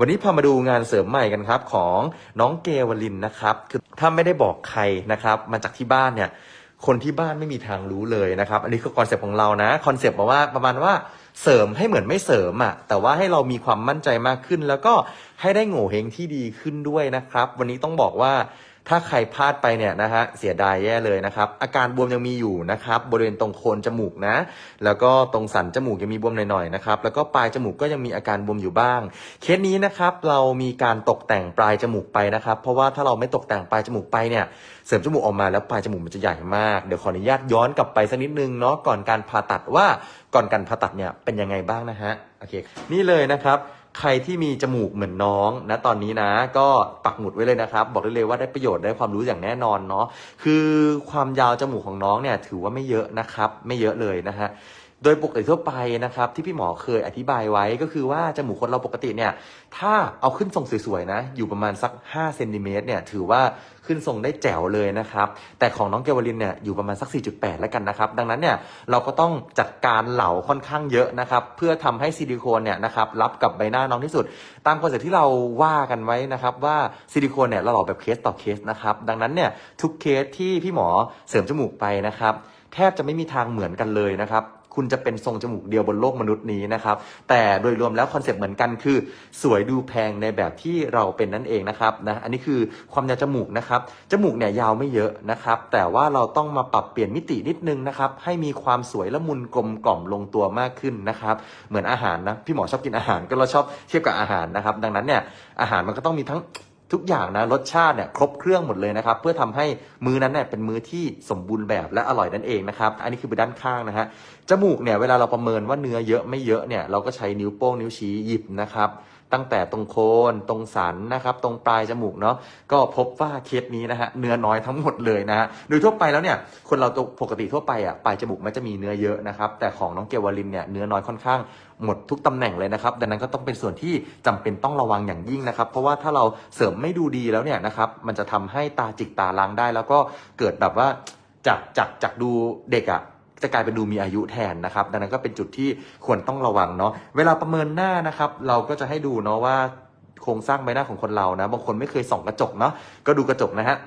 วันนี้พามาดูงานเสริมใหม่กันครับของน้องเกวลินนะครับคือถ้าไม่ได้บอกใครนะครับมาจากที่บ้านเนี่ยคนที่บ้านไม่มีทางรู้เลยนะครับ อันนี้คือคอนเซปต์ของเรานะคอนเซปต์บอกว่าประมาณว่าเสริมให้เหมือนไม่เสริมอะแต่ว่าให้เรามีความมั่นใจมากขึ้น แล้วก็ให้ได้โง่เฮงที่ดีขึ้นด้วยนะครับ วันนี้ต้องบอกว่า ถ้าใครพลาดไปเนี่ยนะฮะเสียดายแย่เลยนะครับ อาการบวมยังมีอยู่นะครับ บริเวณตรงโคนจมูกนะ แล้วก็ตรงสันจมูกยังมีบวมหน่อยๆนะครับ แล้วก็ปลายจมูกก็ยังมีอาการบวมอยู่บ้าง เคสนี้นะครับเรามีการตกแต่งปลายจมูกไปนะครับ เพราะว่าถ้าเราไม่ตกแต่งปลายจมูกไปเนี่ยเสริมจมูกออกมาแล้วปลายจมูกมันจะใหญ่มาก เดี๋ยวขออนุญาตย้อนกลับไปสักนิดนึงเนาะก่อนการผ่าตัดว่าก่อนการผ่าตัดเนี่ยเป็นยังไงบ้างนะฮะโอเคนี่เลยนะครับ ใครที่มีจมูกเหมือนน้องนะตอนนี้นะ ก็ปักหมุดไว้เลยนะครับ บอกได้เลยว่าได้ประโยชน์ได้ความรู้อย่างแน่นอนเนาะคือความยาวจมูกของน้องเนี่ยถือว่าไม่เยอะนะครับ ไม่เยอะเลยนะฮะ โดยปกติทั่วไปนะครับที่พี่หมอเคยอธิบายไว้ก็คือว่าจมูกคนเราปกติเนี่ยถ้าเอาขึ้นทรงสวยๆนะ อยู่ประมาณสัก5เซนติเมตรเนี่ยถือว่าขึ้นทรงได้แจ๋วเลยนะครับ แต่ของน้องเกวลินเนี่ยอยู่ประมาณสัก 4.8 แล้วกันนะครับ ดังนั้นเนี่ยเราก็ต้องจัดการเหลาค่อนข้างเยอะนะครับ เพื่อทำให้ซิลิโคนเนี่ยนะครับรับกับใบหน้าน้องที่สุด ตามคอนเซ็ปต์ที่เราว่ากันไว้นะครับว่าซิลิโคนเนี่ยเราเหล่อแบบเคสต่อเคสนะครับ ดังนั้นเนี่ยทุกเคสที่พี่หมอเสริมจมูกไปนะครับแทบจะไม่มีทางเหมือนกันเลยนะครับ คุณจะเป็นทรงจมูกเดียวบนโลกมนุษย์นี้นะครับ แต่โดยรวมแล้วคอนเซปต์เหมือนกันคือ สวยดูแพงในแบบที่เราเป็นนั่นเองนะครับนะอันนี้คือความยาวจมูกนะครับจมูกเนี่ยยาวไม่เยอะนะครับ แต่ว่าเราต้องมาปรับเปลี่ยนมิตินิดนึงนะครับ ให้มีความสวยละมุนกลมกล่อมลงตัวมากขึ้นนะครับ เหมือนอาหารนะพี่หมอชอบกินอาหารก็เราชอบเทียบกับอาหารนะครับ ดังนั้นเนี่ยอาหารมันก็ต้องมีทั้ง ทุกอย่างนะรสชาติเนี่ยครบเครื่องหมดเลยนะครับ เพื่อทำให้มื้อนั้นเนี่ยเป็นมื้อที่สมบูรณ์แบบและอร่อยนั่นเองนะครับ อันนี้คือไปด้านข้างนะฮะจมูกเนี่ยเวลาเราประเมินว่าเนื้อเยอะไม่เยอะเนี่ยเราก็ใช้นิ้วโป้งนิ้วชี้หยิบนะครับ ตั้งแต่ตรงโคนตรงสันนะครับ ตรงปลายจมูกเนาะก็พบว่าเคสนี้นะฮะเนื้อน้อยทั้งหมดเลยนะฮะโดยทั่วไปแล้วเนี่ยคนเราตปกติทั่วไปอะปลายจมูกมันจะมีเนื้อเยอะนะครับแต่ของน้องเกวลินเนี่ยเนื้อน้อยค่อนข้างหมดทุกตำแหน่งเลยนะครับดังนั้นก็ต้องเป็นส่วนที่จำเป็นต้องระวังอย่างยิ่งนะครับ เพราะว่าถ้าเราเสริมไม่ดูดีแล้วเนี่ยนะครับมันจะทำให้ตาจิกตาล้างได้ แล้วก็เกิดแบบว่าจากจากจากดูเด็กอะ จะกลายเป็นดูมีอายุแทนนะครับ ดังนั้นก็เป็นจุดที่ควรต้องระวังเนาะเวลาประเมินหน้านะครับ เราก็จะให้ดูเนาะว่าโครงสร้างใบหน้าของคนเรานะบางคนไม่เคยส่องกระจกเนาะก็ดูกระจกนะฮะ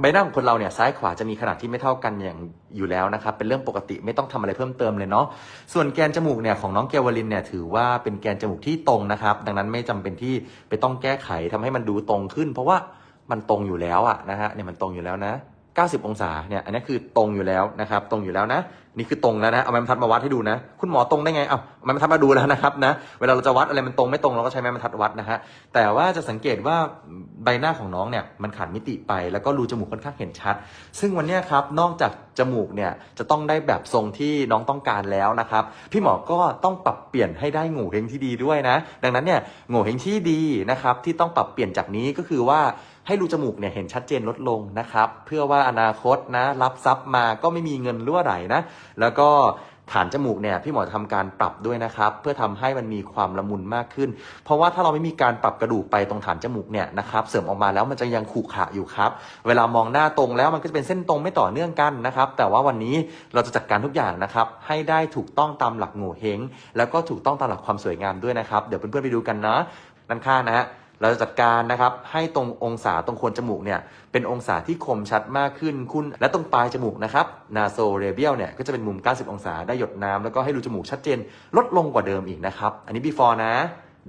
ใบหน้าของคนเราเนี่ยซ้ายขวาจะมีขนาดที่ไม่เท่ากันอย่างอยู่แล้วนะครับ เป็นเรื่องปกติไม่ต้องทำอะไรเพิ่มเติมเลยเนาะส่วนแกนจมูกเนี่ยของน้องเกวลินเนี่ยถือว่าเป็นแกนจมูกที่ตรงนะครับ ดังนั้นไม่จำเป็นที่ไปต้องแก้ไขทำให้มันดูตรงขึ้น เพราะว่ามันตรงอยู่แล้วอะนะฮะเนี่ยมันตรงอยู่แล้วนะ 90 องศาเนี่ยอันนี้คือตรงอยู่แล้วนะครับ ตรงอยู่แล้วนะ นี่คือตรงแล้วนะเอาไม้บรรทัดมาวัดให้ดูนะ คุณหมอตรงได้ไงเอาไม้บรรทัดมาดูแล้วนะครับนะเวลาเราจะวัดอะไรมันตรงไม่ตรงเราก็ใช้ไม้บรรทัดวัดนะฮะแต่ว่าจะสังเกตว่าใบหน้าของน้องเนี่ยมันขาดมิติไปแล้วก็รูจมูกค่อนข้างเห็นชัด ซึ่งวันนี้ครับนอกจากจมูกเนี่ยจะต้องได้แบบทรงที่น้องต้องการแล้วนะครับ พี่หมอก็ต้องปรับเปลี่ยนให้ได้โง่เฮงที่ดีด้วยนะ ดังนั้นเนี่ยโง่เฮงที่ดีนะครับที่ต้องปรับเปลี่ยนจากนี้ก็คือว่า ให้รูจมูกเนี่ยเห็นชัดเจนลดลงนะครับ เพื่อว่าอนาคตนะรับทรัพย์มาก็ไม่มีเงินรั่วไหลนะ แล้วก็ฐานจมูกเนี่ยพี่หมอจะทำการปรับด้วยนะครับ เพื่อทำให้มันมีความละมุนมากขึ้น เพราะว่าถ้าเราไม่มีการปรับกระดูกไปตรงฐานจมูกเนี่ยนะครับเสริมออกมาแล้วมันจะยังขรุขระอยู่ครับ เวลามองหน้าตรงแล้วมันก็จะเป็นเส้นตรงไม่ต่อเนื่องกันนะครับ แต่ว่าวันนี้เราจะจัดการทุกอย่างนะครับ ให้ได้ถูกต้องตามหลักโง่เฮงแล้วก็ถูกต้องตามหลักความสวยงามด้วยนะครับ เดี๋ยวเพื่อนๆไปดูกันนะด้านข้างนะฮะ เราจะจัดการนะครับให้ตรงองศาตรงโคนจมูกเนี่ยเป็นองศาที่คมชัดมากขึ้นคุณและตรงปลายจมูกนะครับนาโซเรเบียลเนี่ยก็จะเป็นมุม 90 องศาได้หยดน้ำแล้วก็ให้รูจมูกชัดเจนลดลงกว่าเดิมอีกนะครับ อันนี้ before นะ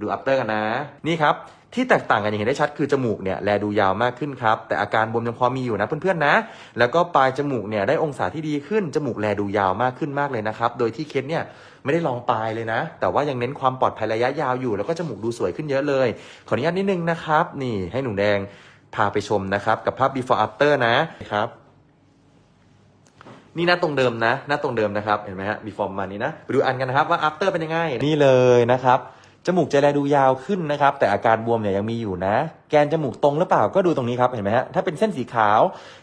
ดู after กันนะ นี่ครับ ที่แตกต่างกันอย่างเห็นได้ชัดคือจมูกเนี่ยแลดูยาวมากขึ้นครับ แต่อาการบวมยังพอมีอยู่นะเพื่อนๆนะ แล้วก็ปลายจมูกเนี่ยได้องศาที่ดีขึ้น จมูกแลดูยาวมากขึ้นมากเลยนะครับ โดยที่เคสเนี่ยไม่ได้ลองปลายเลยนะ แต่ว่ายังเน้นความปลอดภัยระยะยาวอยู่ แล้วก็จมูกดูสวยขึ้นเยอะเลย ขออนุญาตนิดนึงนะครับ นี่ให้หนูแดงพาไปชมนะครับ กับภาพ before after นะครับนี่หน้าตรงเดิมนะ หน้าตรงเดิมนะครับ เห็นไหมฮะ before ประมานี้นะ ไปดูอันกันนะครับว่า after เป็นยังไง นี่เลยนะครับ จมูกจะแลดูยาวขึ้นนะครับ แต่อาการบวมเนี่ยยังมีอยู่นะ แกนจมูกตรงหรือเปล่าก็ดูตรงนี้ครับเห็นไหมฮะถ้าเป็นเส้นสีขาว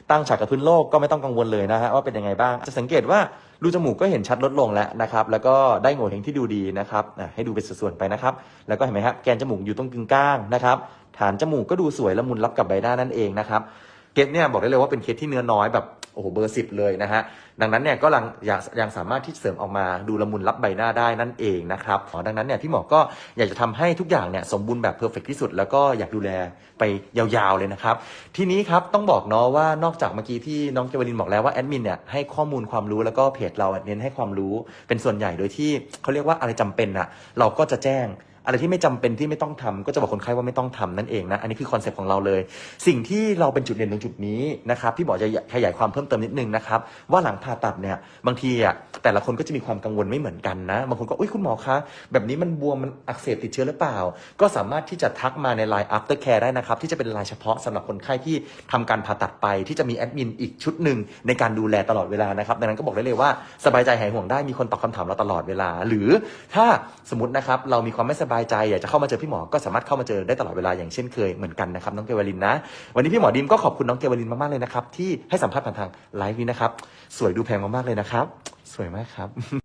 ตั้งฉากกับพื้นโลกก็ไม่ต้องกังวลเลยนะฮะว่าเป็นยังไงบ้าง จะสังเกตว่ารูจมูกก็เห็นชัดลดลงแล้วนะครับ แล้วก็ได้โง่เฮงที่ดูดีนะครับให้ดูเป็นส่วนๆไปนะครับ แล้วก็เห็นไหมครับแกนจมูกอยู่ตรงกึ่งกลางนะครับฐานจมูกก็ดูสวยละมุนรับกับใบหน้านั่นเองนะครับเคสเนี่ยบอกได้เลยว่าเป็นเคสที่เนื้อน้อยแบบ โอ้โหเบอร์สิบเลยนะฮะดังนั้นเนี่ยก็ยังยังยังสามารถที่เสริมออกมาดูละมุนรับใบหน้าได้นั่นเองนะครับอ๋อดังนั้นเนี่ยพี่หมอก็อยากจะทำให้ทุกอย่างเนี่ยสมบูรณ์แบบเพอร์เฟกที่สุด แล้วก็อยากดูแลไปยาวๆเลยนะครับ ทีนี้ครับต้องบอกเนาะว่านอกจากเมื่อกี้ที่น้องเกวลินบอกแล้วว่าแอดมินเนี่ยให้ข้อมูลความรู้แล้วก็เพจเราเน้นให้ความรู้เป็นส่วนใหญ่โดยที่เขาเรียกว่าอะไรจำเป็นอะเราก็จะแจ้ง อะไรที่ไม่จำเป็นที่ไม่ต้องทำก็จะบอกคนไข้ว่าไม่ต้องทำนั่นเองนะอันนี้คือคอนเซปต์ของเราเลย สิ่งที่เราเป็นจุดเด่นตรงจุดนี้นะครับพี่หมอจะขยายความเพิ่มเติมนิดนึงนะครับว่าหลังผ่าตัดเนี่ยบางทีอะแต่ละคนก็จะมีความกังวลไม่เหมือนกันนะบางคนก็อุ้ยคุณหมอคะแบบนี้มันบวมมันอักเสบติดเชื้อหรือเปล่า ก็สามารถที่จะทักมาใน Line after care ได้นะครับที่จะเป็นรายเฉพาะสำหรับคนไข้ที่ทำการผ่าตัดไปที่จะมีแอดมินอีกชุดหนึ่งในการดูแลตลอดเวลานะครับดังนั้นก็บอกได้เลยว่าสบายใจหายห่วงได้มีคนตอบคำถามเราตลอดเวลา หรือถ้าสมมตินะครับเรามีความไม่สบายใจอยากจะเข้ามาเจอพี่หมอก็สามารถเข้ามาเจอได้ตลอดเวลาอย่างเช่นเคยเหมือนกันนะครับน้องเกวลินนะ วันนี้พี่หมอดิมก็ขอบคุณน้องเกวลินมากๆเลยนะครับที่ให้สัมภาษณ์ผ่านทางไลฟ์นี้นะครับสวยดูแพงมากๆเลยนะครับ สวยมากครับ